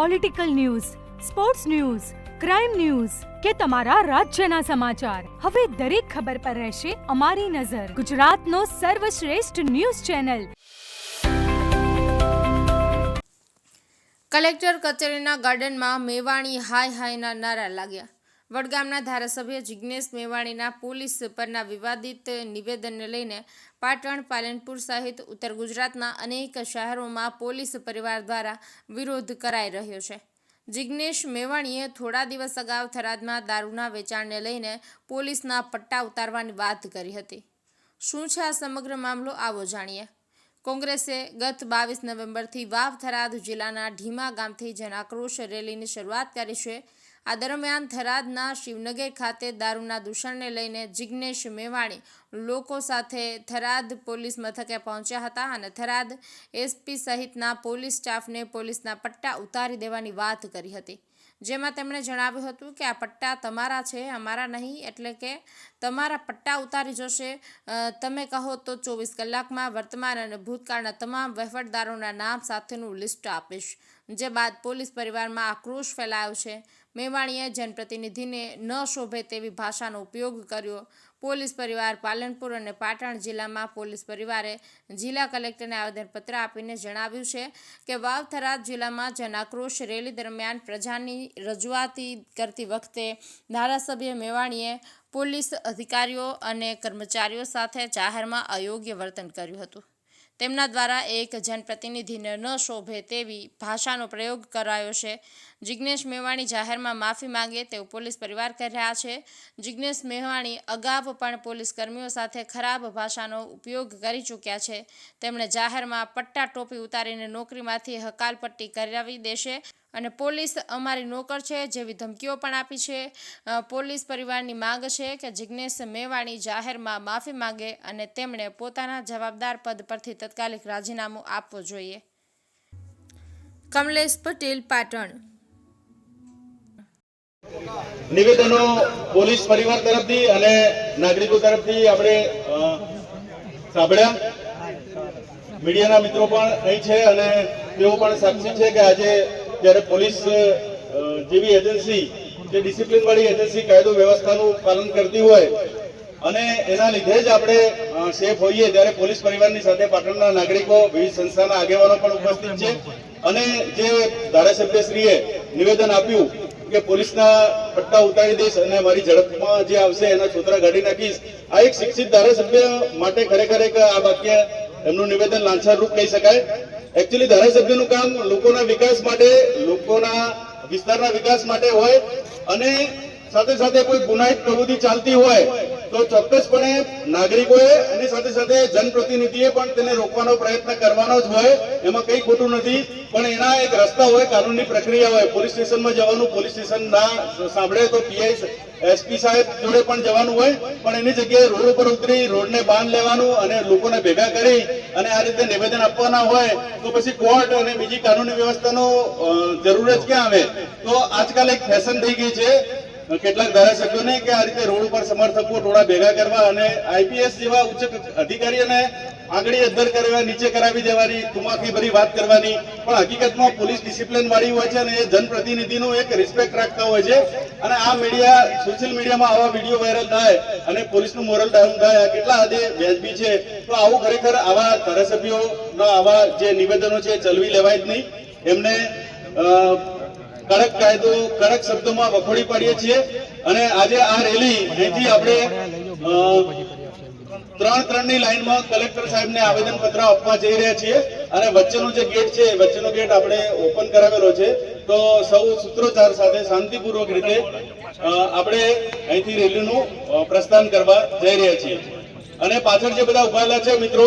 Political news sports news crime news કે તમારા રાજ્યના સમાચાર. હવે દરેક ખબર પર રહેશે અમારી નજર. ગુજરાતનો સર્વશ્રેષ્ઠ ન્યૂઝ ચેનલ. કલેક્ટર કચેરીના ગાર્ડનમાં મેવાણી હાય હાયના નારા લાગ્યા. વડગામના ધારાસભ્ય જિજ્ઞેશ મેવાણીના પોલીસ પરના વિવાદિત નિવેદનને લઈને પાટણ, પાલનપુર સહિત ઉત્તર ગુજરાતના અનેક શહેરોમાં પોલીસ પરિવાર દ્વારા વિરોધ કરાઈ રહ્યો છે. જિજ્ઞેશ મેવાણીએ થોડા દિવસ અગાઉ થરાદમાં દારૂના વેચાણને લઈને પોલીસના પટ્ટા ઉતારવાની વાત કરી હતી. શું છે આ સમગ્ર મામલો આવો જાણીએ. કોંગ્રેસે ગત બાવીસ નવેમ્બરથી વાવ થરાદ જિલ્લાના ઢીમા ગામથી જનાક્રોશ રેલીની શરૂઆત કરી છે. આ દરમિયાન થરાદના શિવનગર ખાતે દારૂના દૂષણને લઈને જિજ્ઞેશ મેવાણી લોકો સાથે થરાદ પોલીસ મથકે પહોંચ્યા હતા અને થરાદ એસપી સહિતના પોલીસ સ્ટાફને પોલીસના પટ્ટા ઉતારી દેવાની વાત કરી હતી. જેમાં તેમણે જણાવ્યું હતું કે આ પટ્ટા તમારા છે, અમારા નહીં, એટલે કે તમારા પટ્ટા ઉતારી જશે. તમે કહો તો ચોવીસ કલાકમાં વર્તમાન અને ભૂતકાળના તમામ વહીવટદારોના નામ સાથેનું લિસ્ટ આપીશ. જે બાદ પોલીસ પરિવારમાં આક્રોશ ફેલાયો છે. મેવાણીએ જનપ્રતિનિધિને ન શોભે તેવી ભાષાનો ઉપયોગ કર્યો. પોલીસ પરિવાર પાલનપુર અને પાટણ જિલ્લામાં પોલીસ પરિવારે જિલ્લા કલેક્ટરને આવેદનપત્ર આપીને જણાવ્યું છે કે વાવથરા જિલ્લામાં જનાક્રોશ રેલી દરમિયાન પ્રજાની રજૂઆતી કરતી વખતે ધારાસભ્ય મેવાણીએ પોલીસ અધિકારીઓ અને કર્મચારીઓ સાથે જાહેરમાં અયોગ્ય વર્તન કર્યું હતું. તેમના દ્વારા એક જનપ્રતિનિધિને ન શોભે તેવી ભાષાનો પ્રયોગ કરાયો છે. જિજ્ઞેશ મેવાણી જાહેરમાં માફી માંગે તેવું પોલીસ પરિવાર કહી રહ્યા છે. જિજ્ઞેશ મેવાણી અગાઉ પણ પોલીસ કર્મીઓ સાથે ખરાબ ભાષાનો ઉપયોગ કરી ચૂક્યા છે. તેમણે જાહેરમાં પટ્ટા ટોપી ઉતારીને નોકરીમાંથી હકાલપટ્ટી કરાવી દેશે. અને પોલીસ અમારી નોકર છે જેવી ધમકીઓ પણ આપી છે. પોલીસ પરિવારની માંગ છે કે જિજ્ઞેશ મેવાણી જાહેરમાં માફી માંગે અને તેમણે પોતાના જવાબદાર પદ પરથી તત્કાલિક રાજીનામું આપવું જોઈએ. કમલેશ પટેલ પાટણ. નિવેદનો પોલીસ પરિવાર તરફથી અને નાગરિકો તરફથી આપણે સાંભળ્યા. મીડિયાના મિત્રો પણ અહીં છે અને તેઓ પણ સાક્ષી છે કે આજે જ્યારે પોલીસ જેવી એજન્સી, જે ડિસિપ્લિન વાળી એજન્સી કાયદો વ્યવસ્થાનું પાલન કરતી હોય અને એના લીધે જ આપણે સેફ હોઈએ ત્યારે પોલીસ પરિવારની સાથે પાટણના નાગરિકો, વિવિધ સંસ્થાના આગેવાનો પણ ઉપસ્થિત છે. અને જે ધારાસભ્યશ્રીએ નિવેદન આપ્યું કે પોલીસના પટ્ટા ઉતારી દઈશ અને મારી ઝડપમાં જે આવશે એના છોતરા કાઢી નાખીશ, આ એક શિક્ષિત ધારાસભ્ય માટે ખરેખર એક આ વાક્ય એમનું નિવેદન લાંછનરૂપ કહી શકાય. એકચ્યુઅલી ધારાસભ્યનું કામ લોકોના વિકાસ માટે, લોકોના વિસ્તારના વિકાસ માટે હોય અને સાથે સાથે કોઈ ગુનાહિત પ્રવૃત્તિ ચાલતી હોય તો ચોક્કસપણે નાગરિકોએ અને સાથે સાથે જનપ્રતિનિધિએ પણ તેને રોકવાનો પ્રયત્ન કરવાનો જ હોય. એમાં કંઈ ખોટું નથી, પણ એના એક રસ્તા હોય કાનૂની પ્રક્રિયા હોય. પોલીસ સ્ટેશનમાં જવાનું, પોલીસ સ્ટેશન ના સાંભળે તો પીઆઈ એસપી સાહેબ જોડે પણ જવાનું હોય, પણ એની જગ્યાએ રોડ ઉપર ઉતરી રોડને બાંધ લેવાનું અને લોકોને ભેગા કરી અને આ રીતે નિવેદન આપવાના હોય, તો પછી કોર્ટ અને બીજી કાનૂની વ્યવસ્થાનો જરૂર જ ક્યાં આવે? તો આજકાલ એક ફેશન થઈ ગઈ છે, કેટલાક ધારાસભ્યોને કે આ રીતે રોડ ઉપર સમર્થકો ટોળા ભેગા કરવા અને આઈપીએસ જેવા ઉચ્ચ અધિકારીઓને આગળી અદ્ધર કરવા નીચે કરાવી દેવાની તુમાખી ભરી વાત કરવાની. પણ હકીકતમાં પોલીસ ડિસિપ્લિન વાળી હોય છે અને એ જનપ્રતિનિધિનો એક રિસ્પેક્ટ રાખતા હોય છે. અને આ મીડિયા સોશિયલ મીડિયામાં આવા વીડિયો વાયરલ થાય અને પોલીસનું મોરલ ડાઉન થાય. કેટલા હદે વ્યાજબી છે. તો આવું ખરેખર આવા ધારાસભ્યોના આવા જે નિવેદનો છે ચલવી લેવાય જ નહીં. એમને કડક કાયદો, કડક શબ્દોમાં વખોડી પાડીએ છીએ. અને આજે આ રેલી અહીંથી આપણે ત્રણ ત્રણની લાઈનમાં કલેક્ટર સાહેબને આવેદન પત્ર આપવા જઈ રહ્યા છીએ અને વચ્ચેનો જે ગેટ છે વચ્ચેનો ગેટ આપણે ઓપન કરાવેલો છે. તો સૌ સૂત્રોચ્ચાર સાથે શાંતિપૂર્વક રીતે આપણે અહીંથી રેલીનું પ્રસ્થાન કરવા જઈ રહ્યા છીએ. અને પાછળ જે બધા ઉભાયેલા છે મિત્રો